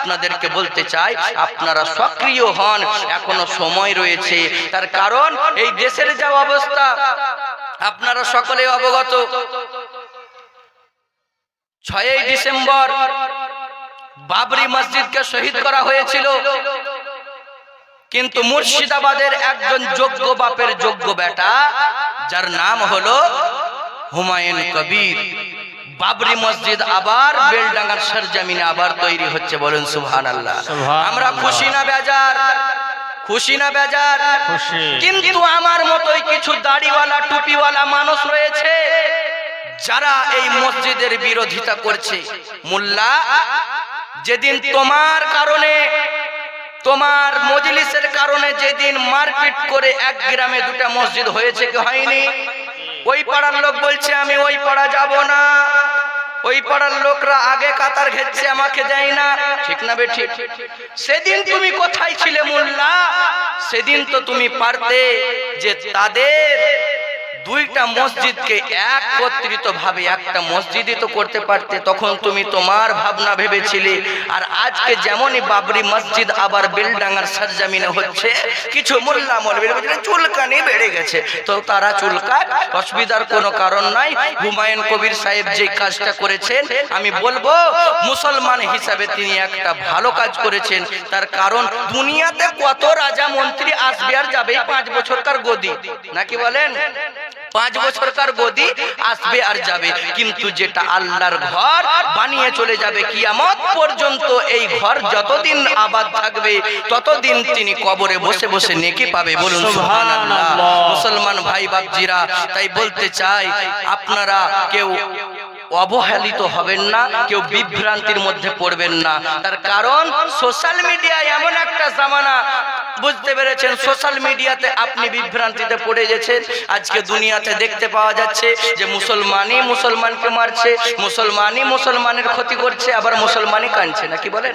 আপনাদেরকে বলতে চাই, আপনারা সক্রিয় হন, এখনও সময় রয়েছে। তার কারণ, এই দেশের যা অবস্থা, আপনারা সকলে অবগত। ছয়ই ডিসেম্বর, বাবরি মসজিদকে শহীদ করা হয়েছিল। কিন্তু মুর্শিদাবাদের একজন যোগ্য বাপের যোগ্য বেটা, যার নাম হলো হুমায়ুন কবির। বাবরি মসজিদ আবার বেলডাঙ্গার সরজমিনে আবার তৈরি হচ্ছে বলুন সুহান আল্লাহ আমরা খুশি না বেজার? খুশি না বেজার? কিন্তু আমার মতোই কিছু দাড়িওয়ালা টুপিওয়ালা মানুষ রয়েছে যারা এই মসজিদের বিরোধিতা করছে। মোল্লা যেদিন তোমার কারণে তোমার মজলিসের কারণে যেদিন মারপিট করে এক গ্রামে দুটা মসজিদ হয়েছে কি হয়নি? ওই পাড়ার লোক বলছে আমি ওই পাড়া ওই পাড়ার লোকরা আগে কাতার ঘেরছে আমাকে দেয় না। ঠিক না বেঠি সেদিন তুমি কোথায় ছিলে মোল্লা? সেদিন তো তুমি পারতে যে তাদের দুইটা মসজিদকে একত্রিত ভাবে একটা মসজিদই তো করতে পারতে, তখন তুমি তোমার ভাবনা ভেবেছিলে, আর আজকে যেমনই বাবরি মসজিদ আবার বেলডাঙ্গার সরজমিনে হচ্ছে, কিছু মোল্লা মৌলবীর চুলকানি বেড়ে গেছে। তো তারা চুলকাক অসুবিধার কোনো কারণ নাই। হুমায়ুন কবির সাহেব যে কাজটা করেছেন, আমি বলব, মুসলমান হিসাবে তিনি একটা ভালো কাজ করেছেন। তার কারণ, দুনিয়াতে কত রাজা মন্ত্রী আসবে আর যাবে পাঁচ বছরকার গদি। নাকি বলেন? পাঁচ বছরকার গদি? আসবে আর যাবে। কিন্তু যেটা আল্লাহর ঘর বানিয়ে চলে যাবে কিয়ামত পর্যন্ত এই ঘর যতদিন আবাদ থাকবে, ততদিন তিনি কবরে বসে বসে নেকি পাবে। বলুন। মুসলমান ভাই, বাপজিরা, তাই বলতে চাই, আপনারা কেউ অবহেলিত হবেন না, কেউ বিভ্রান্তির মধ্যে পড়বেন না। তার কারণ, সোশ্যাল মিডিয়ায় এমন একটা জামানা বুঝতে পেরেছেন সোশ্যাল মিডিয়াতে আপনি বিভ্রান্তিতে পড়ে গেছেন। আজকে দুনিয়াতে দেখতে পাওয়া যাচ্ছে যে মুসলমানই মুসলমানকে মারছে, মুসলমানই মুসলমানের ক্ষতি করছে, আবার মুসলমানই কাঁদছে, নাকি বলেন?